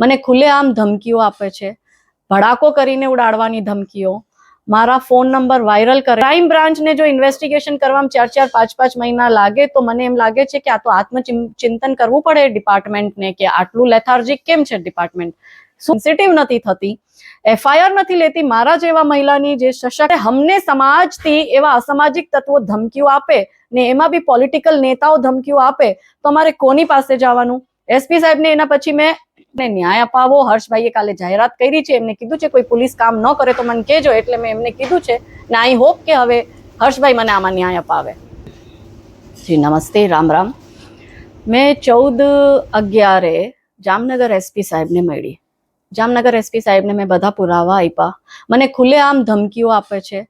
મને ખુલ્લેઆમ ધમકીઓ આપે છે. ભડાકો કરીને ઉડાડવાની ધમકીઓ. મારા ફોન નંબર વાયરલ કરે. ક્રાઇમ બ્રાન્ચને જો ઇન્વેસ્ટિગેશન કરવામાં ચાર ચાર પાંચ પાંચ મહિના લાગે, તો મને એમ લાગે છે કે આ તો આત્મચિંતન કરવું પડે ડિપાર્ટમેન્ટને કે આટલું લેથાર્જિક કેમ છે ડિપાર્ટમેન્ટ? સેન્સિટિવ નથી થતી. એફઆઈઆર નથી લેતી. મારા જેવા મહિલાની જે સશક્ત હમને સમાજથી એવા અસામાજિક તત્વો ધમકીઓ આપે ને એમાં બી પોલિટિકલ નેતાઓ ધમકીઓ આપે, તો અમારે કોની પાસે જવાનું? એસપી સાહેબને એના પછી મેં ને ન્યાય અપાવો. હર્ષભાઈએ કાલે જાહેરાત કરી છે. એમને કીધું છે, કોઈ પોલીસ કામ ન કરે તો મને કહેજો. એટલે મેં એમને કીધું છે, ને આઈ હોપ કે હવે હર્ષભાઈ મને આમાં ન્યાય અપાવે. જી, નમસ્તે, રામ રામ. મેં ચૌદ અગિયારે જામનગર એસપી સાહેબને મળી. જામનગર એસપી સાહેબને મેં બધા પુરાવા આપ્યા. મને ખુલ્લેઆમ ધમકીઓ આપે છે.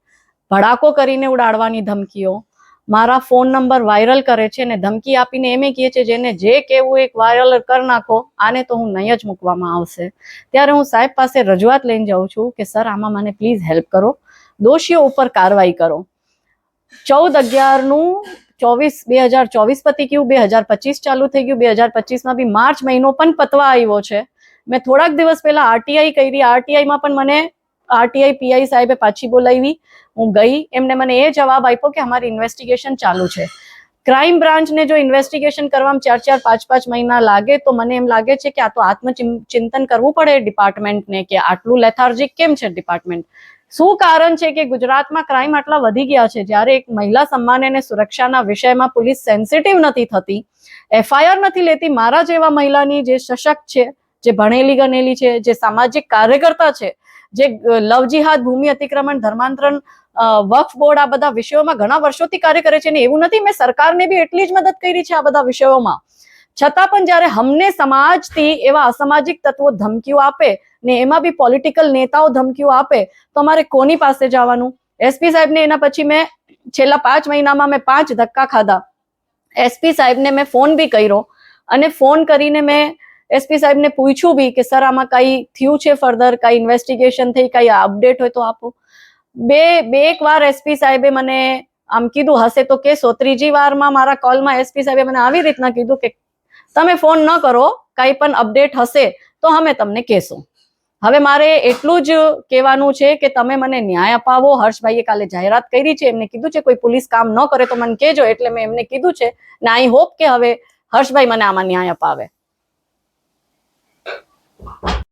ભડાકો કરીને ઉડાડવાની ધમકીઓ. મારા ફોન નંબર વાયરલ કરે છે ને ધમકી આપીને એમ કહે છે જેને જે કહેવું એક વાયરલ કરી નાખો, આને તો હું નહીં જ મૂકવામાં આવશે. ત્યારે હું સાહેબ પાસે રજૂઆત લઈને જાઉં છું કે, સર, આમાં મને પ્લીઝ હેલ્પ કરો. દોષીઓ ઉપર કાર્યવાહી કરો. ચૌદ અગિયારનું ચોવીસ, બે હજાર ચોવીસ પતી ગયું, બે હજાર પચીસ ચાલુ થઈ ગયું, બે હજાર પચીસમાં બી માર્ચ મહિનો પણ પતવા આવ્યો છે. મેં થોડાક દિવસ પહેલા આરટીઆઈ કરી, આરટીઆઈમાં પણ મને આરટીઆઈ પીઆઈ સાહેબે પાછી બોલાવી. હું ગઈ, એમને મને એ જવાબ આપ્યો કે અમારી ઇન્વેસ્ટિગેશન ચાલુ છે. ક્રાઇમ બ્રાન્ચને જો ઇન્વેસ્ટિગેશન કરવામાં ચાર ચાર, પાંચ પાંચ મહિના લાગે, તો મને એમ લાગે છે કે આ તો આત્મચિંતન કરવું પડે ડિપાર્ટમેન્ટને કે આટલું લેથાર્જિક કેમ છે ડિપાર્ટમેન્ટ શું કારણ છે કે ગુજરાતમાં ક્રાઇમ આટલા વધી ગયા છે? જ્યારે એક મહિલા સન્માન અને સુરક્ષાના વિષયમાં પોલીસ સેન્સિટિવ નથી થતી એફઆઈઆર નથી લેતી, મારા જેવા મહિલાની જે સશક્ત છે જે ભણેલી ગણેલી છે, જે સામાજિક કાર્યકર્તા છે, જે લવ જિહાદ ભૂમિ અતિક્રમણ ધર્માંતરણ વક્ફ બોર્ડ આ બધા વિષયોમાં ઘણા વર્ષોથી કાર્ય કરે છે ને એવું નથી. મેં સરકારને બી એટલી જ મદદ કરી છે આ બધા વિષયોમાં. છતાં પણ જ્યારે હમને સમાજથી એવા અસામાજિક તત્વો ધમકીઓ આપે ને એમાં બી પોલિટિકલ નેતાઓ ધમકીઓ આપે, તો અમારે કોની પાસે જવાનું? એસપી સાહેબને એના પછી મેં છેલ્લા પાંચ મહિનામાં મેં પાંચ ધક્કા ખાધા. એસપી સાહેબને મેં ફોન બી કર્યો અને ફોન કરીને મેં એસપી સાહેબને પૂછ્યું બી કે, સર, આમાં કઈ થયું છે ફર્ધર? કઈ ઇન્વેસ્ટિગેશન થઈ? કઈ અપડેટ હોય તો આપો. બે બે એક વાર એસપી સાહેબે મને આમ કીધું, હશે તો કેસો. ત્રીજી વારમાં મારા કોલમાં એસપી સાહેબે મને આવી રીતના કીધું કે, તમે ફોન ન કરો, કઈ પણ અપડેટ હશે, તો અમે તમને કહેશું. હવે મારે એટલું જ કહેવાનું છે કે, તમે મને ન્યાય અપાવો. હર્ષભાઈએ કાલે જાહેરાત કરી છે, એમને કીધું છે, કોઈ પોલીસ કામ ન કરે તો મને કહેજો. એટલે મેં એમને કીધું છે ને આઈ હોપ કે હવે હર્ષભાઈ મને આમાં ન્યાય અપાવે.